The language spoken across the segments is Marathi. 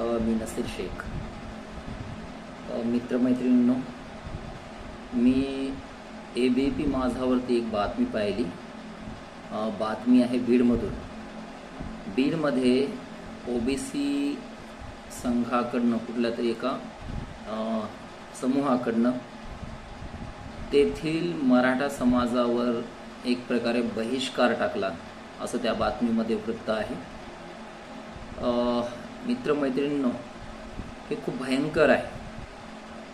मी नसीर शेख. मित्रमैत्रिणींनो मी ए बी पी माझावरती एक बातमी पाहिली. बातमी आहे बीडमधून. बीडमध्ये ओ बी सी संघाकडनं कुठल्या तरी एका समूहाकडनं तेथील मराठा समाजावर एक प्रकारे बहिष्कार टाकला असं त्या बातमीमध्ये वृत्त आहे. मित्रमैत्रिणींनो हे खूप भयंकर आहे.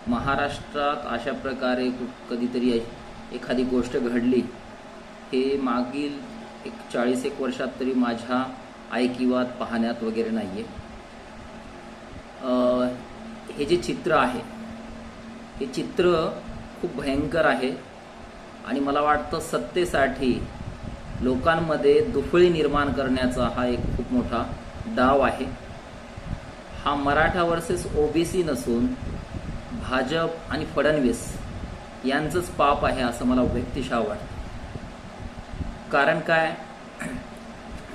महाराष्ट्रात अशा प्रकारे कधीतरी एखादी गोष्ट घडली हे मागील एक चाळीस एक वर्षात तरी माझ्या ऐकिवात पाहण्यात वगैरे नाही आहे हे जे चित्र आहे हे चित्र खूप भयंकर आहे आणि मला वाटतं सत्तेसाठी लोकांमध्ये दुफळी निर्माण करण्याचा हा एक खूप मोठा डाव आहे. हा मराठा वर्सेस ओबीसी नसून भाजप आणि फडणवीस यांचंच पाप आहे असं मला व्यक्तिशः वाटतं. कारण काय?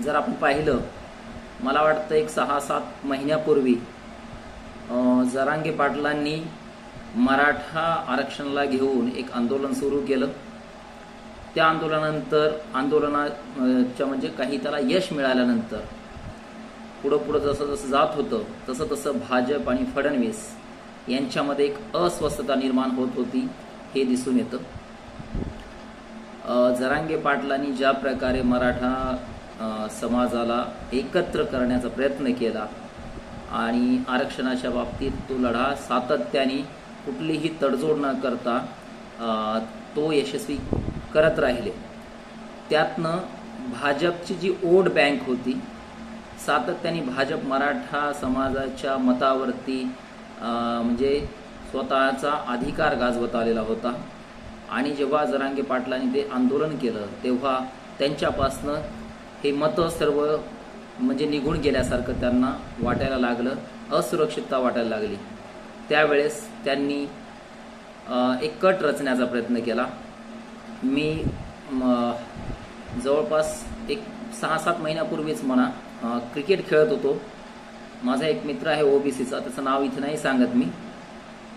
जर आपण पाहिलं मला वाटतं एक सहा सात महिन्यापूर्वी जरांगे पाटलांनी मराठा आरक्षणाला घेऊन एक आंदोलन सुरू केलं. त्या आंदोलनानंतर आंदोलनाच्या म्हणजे काही त्याला यश मिळाल्यानंतर पुढं पुढं जसं जसं जात होतं तसं तसं भाजप आणि फडणवीस यांच्यामध्ये एक अस्वस्थता निर्माण होत होती हे दिसून येतं. जरांगे पाटलांनी ज्या प्रकारे मराठा समाजाला एकत्र करण्याचा प्रयत्न केला आणि आरक्षणाच्या बाबतीत तो लढा सातत्याने कुठलीही तडजोड न करता तो यशस्वी करत राहिले. त्यातनं भाजपची जी ओट बँक होती सातत्याने भाजप मराठा समाजाच्या मतावरती म्हणजे स्वतःचा अधिकार गाजवत आलेला होता. आणि जेव्हा जरांगे पाटलांनी ते आंदोलन केलं तेव्हा त्यांच्यापासनं हे मतं सर्व म्हणजे निघून गेल्यासारखं त्यांना वाटायला लागलं असुरक्षितता वाटायला लागली. त्यावेळेस त्यांनी एक कट रचण्याचा प्रयत्न केला. मी म, जवळपास एक सहा सात महिन्यापूर्वीच म्हणा क्रिकेट खेळत होतो. माझा एक मित्र आहे ओबीसीचा त्याचं नाव इथे नाही सांगत मी.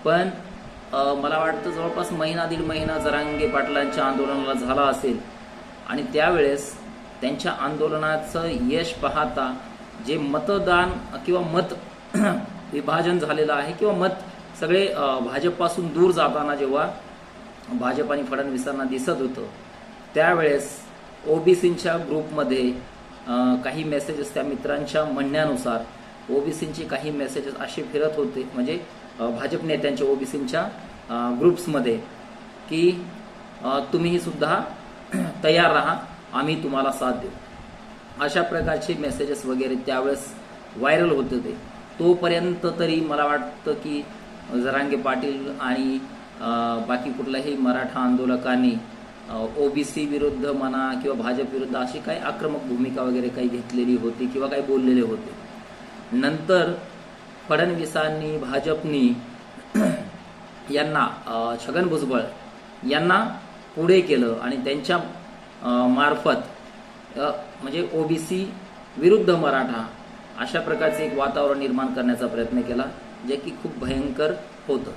पण मला वाटतं जवळपास महिना दीड महिना जरांगे पाटलांच्या आंदोलनाला झाला असेल. आणि त्यावेळेस त्यांच्या आंदोलनाचं यश पाहता जे मतदान किंवा मत विभाजन झालेलं आहे किंवा मत सगळे भाजपपासून दूर जाताना जेव्हा भाजप आणि फडणवीसांना दिसत होतं त्यावेळेस ओबीसींच्या ग्रुपमध्ये काही मेसेजेस त्या मित्रांच्या म्हणण्यानुसार ओबीसींचे काही मेसेजेस असे फिरत होते. म्हणजे भाजप नेत्यांच्या ओबीसींच्या ग्रुप्समध्ये की तुम्हीही सुद्धा तयार राहा आम्ही तुम्हाला साथ देऊ. अशा प्रकारचे मेसेजेस वगैरे त्यावेळेस व्हायरल होते ते तोपर्यंत तरी मला वाटतं की जरांगे पाटील आणि बाकी कुठल्याही मराठा आंदोलकांनी ओबीसी विरुद्ध म्हणा किंवा भाजप विरुद्ध अशी काही आक्रमक भूमिका वगैरे काही घेतलेली होती किंवा काही बोललेले होते. नंतर फडणवीसांनी भाजपनी यांना छगन भुजबळ यांना पुढे केलं आणि त्यांच्या मार्फत मार्फत ओ म्हणजे ओबीसी विरुद्ध मराठा अशा प्रकारचे एक वातावरण निर्माण करण्याचा प्रयत्न केला जे की खूप भयंकर होतं.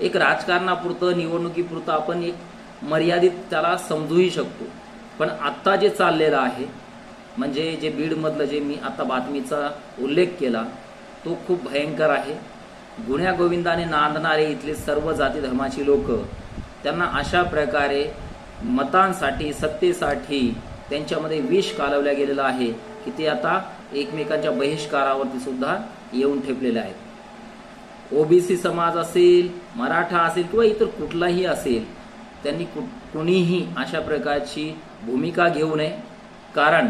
एक राजकारणापुरतं निवडणुकीपुरतं आपण एक मर्यादित त्याला समजूही शकतो. पण आत्ता जे चाललेलं आहे म्हणजे जे बीडमधलं जे मी आता बातमीचा उल्लेख केला तो खूप भयंकर आहे. गुण्यागोविंदाने नांदणारे इथले सर्व जाती धर्माची लोक त्यांना अशा प्रकारे मतांसाठी सत्तेसाठी त्यांच्यामध्ये विष कालवल्या गेलेलं आहे की ते आता एकमेकांच्या बहिष्कारावरती सुद्धा येऊन ठेपलेले आहेत. ओबीसी समाज असेल मराठा असेल किंवा इतर कुठलाही असेल त्यांनी कु कुणीही अशा प्रकारची भूमिका घेऊ नये. कारण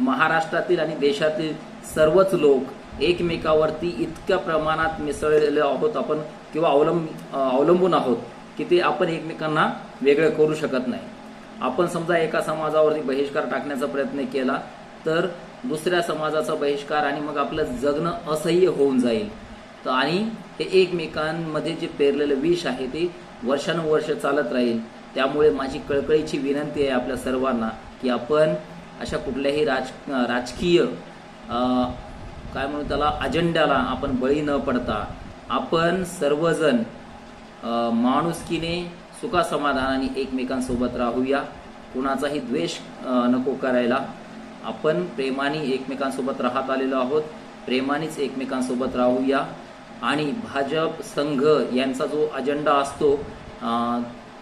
महाराष्ट्रातील आणि देशातील सर्वच लोक एकमेकावरती इतक्या प्रमाणात मिसळलेले आहोत आपण किंवा अवलंब अवलंबून आहोत की ते आपण एकमेकांना वेगळं करू शकत नाही. आपण समजा एका समाजावरती बहिष्कार टाकण्याचा प्रयत्न केला तर दुसऱ्या समाजाचा बहिष्कार आणि मग आपलं जगणं असह्य होऊन जाईल. तर आणि हे एकमेकांमध्ये जे पेरलेलं विष आहे ते वर्षानुवर्ष चालत राहील. त्यामुळे माझी कळकळीची विनंती आहे आपल्या सर्वांना की आपण अशा कुठल्याही राज राजकीय काय म्हणू त्याला अजेंड्याला आपण बळी न पडता आपण सर्वजण माणुसकीने सुखासमाधानाने एकमेकांसोबत राहूया. कुणाचाही द्वेष नको करायला. आपण प्रेमाने एकमेकांसोबत राहत आलेलो आहोत. प्रेमानेच एकमेकांसोबत राहूया. आणि भाजप संघ यांचा जो अजेंडा असतो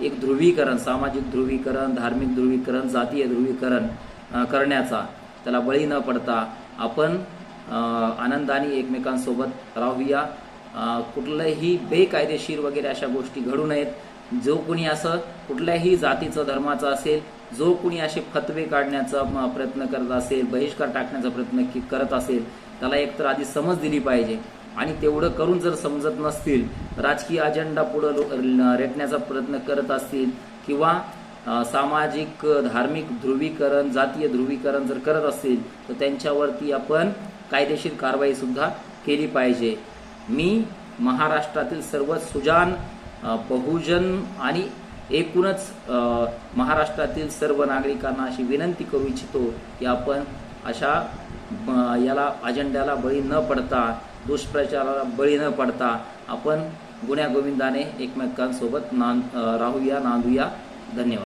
एक ध्रुवीकरण सामाजिक ध्रुवीकरण धार्मिक ध्रुवीकरण जातीय ध्रुवीकरण करण्याचा त्याला बळी न पडता आपण आनंदाने एकमेकांसोबत राहूया. कुठलंही बेकायदेशीर वगैरे अशा गोष्टी घडू नयेत. जो कुणी असं कुठल्याही जातीचं धर्माचं असेल जो कुणी असे फतवे काढण्याचा प्रयत्न करत असेल बहिष्कार टाकण्याचा प्रयत्न करत असेल त्याला एकतर आधी समज दिली पाहिजे. आणि तेवढं करून जर समजत नसतील राजकीय अजेंडा पुढं रेटण्याचा प्रयत्न करत असतील किंवा सामाजिक धार्मिक ध्रुवीकरण जातीय ध्रुवीकरण जर करत असतील तर त्यांच्यावरती आपण कायदेशीर कारवाई सुद्धा केली पाहिजे. मी महाराष्ट्रातील सर्व सुजान बहुजन आणि एकूणच महाराष्ट्रातील सर्व नागरिकांना अशी विनंती करू इच्छितो की आपण अशा याला अजेंड्याला बळी न पडता दुष्प्रचाराला बळी न पडता आपण गुण्यागोविंदाने एकमेकांसोबत नांद राहूया नांदूया. धन्यवाद.